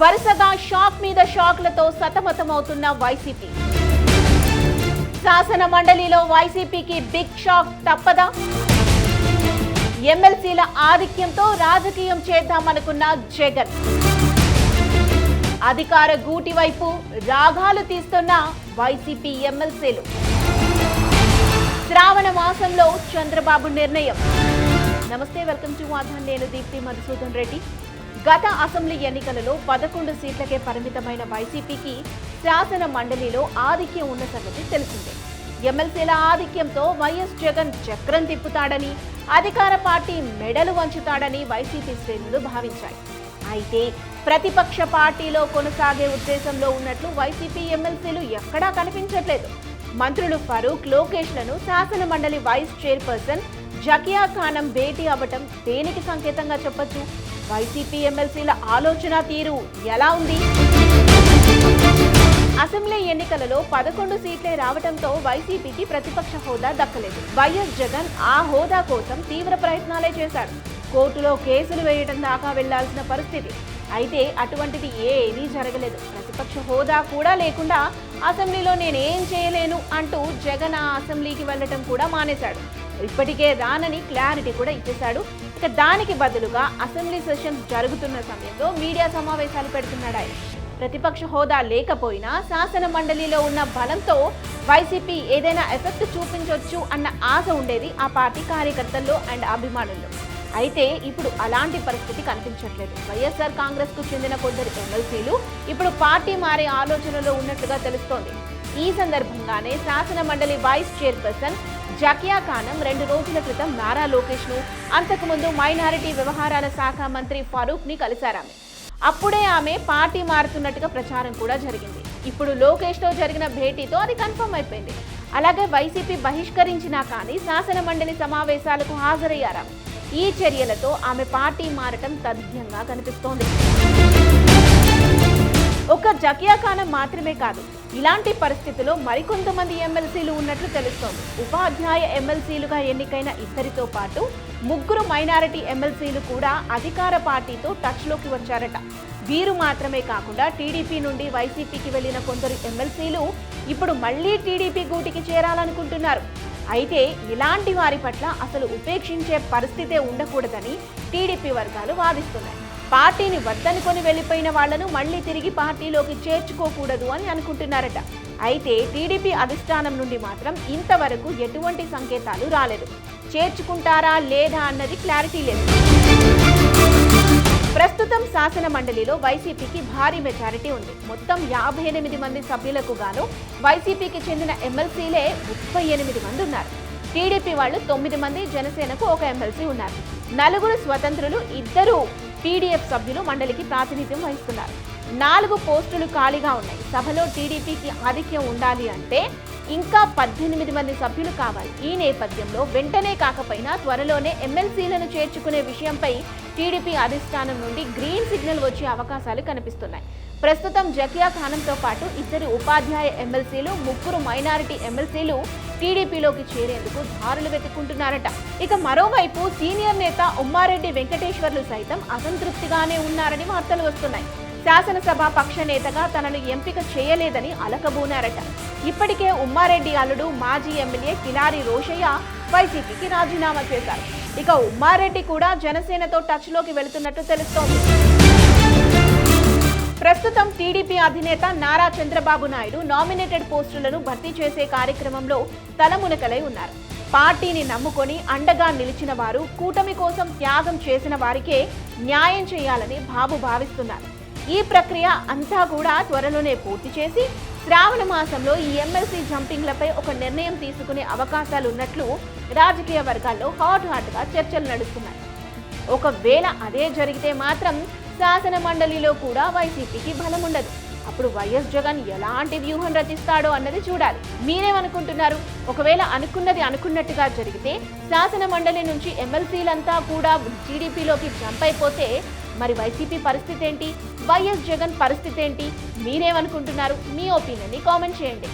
వరుసగా షాక్ మీద షాక్లతో సతమతమవుతున్న వైసీపీ. శాసన మండలిలో వైసీపీకి బిగ్ షాక్ తప్పదా? ఎమ్మెల్సీల ఆధిక్యంతో రాజకీయం చేద్దామనుకున్న జగన్. అధికార గూటి వైపు రాగాలు తీస్తున్న వైసీపీ ఎమ్మెల్సీలు. శ్రావణ మాసంలో చంద్రబాబు నిర్ణయం. నమస్తే వెల్కమ్ టు వాధన్ నేను దీప్తి మధుసూదన్ రెడ్డి. గత అసెంబ్లీ ఎన్నికలలో పదకొండు సీట్లకే పరిమితమైన వైసీపీకి శాసన మండలిలో ఆధిక్యం ఉన్న సంగతి తెలిసిందే. ఎమ్మెల్సీల ఆధిక్యంతో వైఎస్ జగన్ చక్రం తిప్పుతాడని అధికార పార్టీ మెడలు వంచుతాడని వైసీపీ శ్రేణులు భావించాయి. అయితే ప్రతిపక్ష పార్టీలో కొనసాగే ఉద్దేశంలో ఉన్నట్లు వైసీపీ ఎమ్మెల్సీలు ఎక్కడా కనిపించట్లేదు. మంత్రులు ఫరూక్ లోకేష్లను శాసన మండలి వైస్ చైర్పర్సన్ జకియా ఖానం భేటీ అవ్వటం దేనికి సంకేతంగా చెప్పొచ్చు? వైసీపీ ఎమ్మెల్సీల ఆలోచన తీరు ఎలా ఉంది? అసెంబ్లీ ఎన్నికలలో పదకొండు సీట్లే రావడంతో వైసీపీకి ప్రతిపక్ష హోదా దక్కలేదు. వైఎస్ జగన్ ఆ హోదా కోసం తీవ్ర ప్రయత్నాలే చేశారు. కోర్టులో కేసులు వేయడం దాకా వెళ్ళాల్సిన పరిస్థితి. అయితే అటువంటిది ఏమీ జరగలేదు. ప్రతిపక్ష హోదా కూడా లేకుండా అసెంబ్లీలో నేనేం చేయలేను అంటూ జగన్ ఆ అసెంబ్లీకి వెళ్ళటం కూడా మానేశాడు. ఇప్పటికే రానని క్లారిటీ కూడా ఇచ్చేశాడు. ఇక దానికి బదులుగా అసెంబ్లీ సెషన్ జరుగుతున్న సమయంలో మీడియా సమావేశాలు పెడుతున్నాడు ఆయన. ప్రతిపక్ష హోదా లేకపోయినా శాసన మండలిలో ఉన్న బలంతో వైసీపీ ఏదైనా ఎఫెక్ట్ చూపించవచ్చు అన్న ఆశ ఉండేది ఆ పార్టీ కార్యకర్తల్లో అండ్ అభిమానుల్లో. అయితే ఇప్పుడు అలాంటి పరిస్థితి కనిపించట్లేదు. వైఎస్ఆర్ కాంగ్రెస్కు చెందిన కొందరు ఎమ్మెల్సీలు ఇప్పుడు పార్టీ మారే ఆలోచనలో ఉన్నట్లుగా తెలుస్తోంది. ఈ సందర్భంగానే శాసన మండలి వైస్ చైర్పర్సన్ జకియా ఖానం రెండు రోజుల క్రితం నారా లోకేష్ను అంతకుముందు మైనారిటీ వ్యవహారాల శాఖ మంత్రి ఫారూక్ని కలిశారామె అప్పుడే ఆమె పార్టీ మారుతున్నట్టుగా ప్రచారం కూడా జరిగింది. ఇప్పుడు లోకేష్తో జరిగిన భేటీతో అది కన్ఫర్మ్ అయిపోయింది. అలాగే వైసీపీ బహిష్కరించినా కానీ శాసన మండలి సమావేశాలకు హాజరయ్యారా ఈ చర్యలతో ఆమె పార్టీ మారటం తథ్యంగా కనిపిస్తోంది. ఒక జకియాఖానం మాత్రమే కాదు ఇలాంటి పరిస్థితిలో మరికొంతమంది ఎమ్మెల్సీలు ఉన్నట్లు తెలుస్తోంది. ఉపాధ్యాయ ఎమ్మెల్సీలుగా ఎన్నికైన ఇద్దరితో పాటు ముగ్గురు మైనారిటీ ఎమ్మెల్సీలు కూడా అధికార పార్టీతో టచ్లోకి వచ్చారట. వీరు మాత్రమే కాకుండా టీడీపీ నుండి వైసీపీకి వెళ్ళిన కొందరు ఎమ్మెల్సీలు ఇప్పుడు మళ్ళీ టీడీపీ గూటికి చేరాలనుకుంటున్నారు. అయితే ఇలాంటి వారి పట్ల అసలు ఉపేక్షించే పరిస్థితే ఉండకూడదని టీడీపీ వర్గాలు వాదిస్తున్నాయి. పార్టీని వద్దనుకొని వెళ్ళిపోయిన వాళ్ళను మళ్ళీ తిరిగి పార్టీలోకి చేర్చుకోకూడదు అని అనుకుంటున్నారట. అయితే టీడీపీ అధిష్టానం నుండి మాత్రం ఇంతవరకు ఎటువంటి సంకేతాలు రాలేదు. చేర్చుకుంటారా లేదా అన్నది క్లారిటీ లేదు. ప్రస్తుతం శాసన మండలిలో వైసీపీకి భారీ మెజారిటీ ఉంది. మొత్తం యాభై ఎనిమిది మంది సభ్యులకు గాను వైసీపీకి చెందిన ఎమ్మెల్సీలే ముప్పై ఎనిమిది మంది ఉన్నారు. టీడీపీ వాళ్ళు తొమ్మిది మంది జనసేనకు ఒక ఎమ్మెల్సీ ఉన్నారు. నలుగురు స్వతంత్రులు ఇద్దరు టీడీఎఫ్ సభ్యులు మండలికి ప్రాతినిధ్యం వహిస్తున్నారు. నాలుగు పోస్టులు ఖాళీగా ఉన్నాయి. సభలో టీడీపీకి ఆధిక్యం ఉండాలి అంటే ఇంకా పద్దెనిమిది మంది సభ్యులు కావాలి. ఈ నేపథ్యంలో వెంటనే కాకపోయినా త్వరలోనే ఎమ్మెల్సీలను చేర్చుకునే విషయంపై టీడీపీ అధిష్టానం నుండి గ్రీన్ సిగ్నల్ వచ్చే అవకాశాలు కనిపిస్తున్నాయి. ప్రస్తుతం జకియా ఖానంతో పాటు ఇద్దరు ఉపాధ్యాయ ఎమ్మెల్సీలు ముగ్గురు మైనారిటీ ఎమ్మెల్సీలు టీడీపీలోకి చేరేందుకు దారులు వెతుక్కుంటున్నారట. ఇక మరోవైపు సీనియర్ నేత ఉమ్మారెడ్డి వెంకటేశ్వర్లు సైతం అసంతృప్తిగానే ఉన్నారని వార్తలు వస్తున్నాయి. శాసనసభ పక్ష నేతగా తనను ఎంపిక చేయలేదని అలకబూనారట. ఇప్పటికే ఉమ్మారెడ్డి అల్లుడు మాజీ ఎమ్మెల్యే కిలారి రోషయ్య వైసీపీకి రాజీనామా చేశారు. ఇక ఉమ్మారెడ్డి కూడా జనసేనతో టచ్లోకి వెళుతున్నట్టు తెలుస్తోంది. ప్రస్తుతం టీడీపీ అధినేత నారా చంద్రబాబు నాయుడు నామినేటెడ్ పోస్టులను భర్తీ చేసే కార్యక్రమంలో తలమునకలై ఉన్నారు. పార్టీని నమ్ముకొని అండగా నిలిచిన వారు కూటమి కోసం త్యాగం చేసిన వారికే న్యాయం చేయాలని బాబు భావిస్తున్నారు. ఈ ప్రక్రియ అంతా కూడా త్వరలోనే పూర్తి చేసి శ్రావణ మాసంలో ఈ ఎమ్మెల్సీ జంపింగ్లపై ఒక నిర్ణయం తీసుకునే అవకాశాలు ఉన్నట్లు రాజకీయ వర్గాల్లో హాట్ హాట్గా చర్చలు నడుస్తున్నాయి. ఒకవేళ అదే జరిగితే మాత్రం శాసన మండలిలో కూడా వైసీపీకి బలం ఉండదు అప్పుడు వైఎస్ జగన్ ఎలాంటి వ్యూహం రచిస్తాడో అన్నది చూడాలి. మీరేమనుకుంటున్నారు? ఒకవేళ అనుకున్నది అనుకున్నట్టుగా జరిగితే శాసన మండలి నుంచి ఎమ్మెల్సీలంతా కూడా టీడీపీలోకి జంప్ అయిపోతే మరి వైసీపీ పరిస్థితి ఏంటి? వైఎస్ జగన్ పరిస్థితి ఏంటి? మీరేమనుకుంటున్నారు? మీ ఒపీనియన్ని కామెంట్ చేయండి.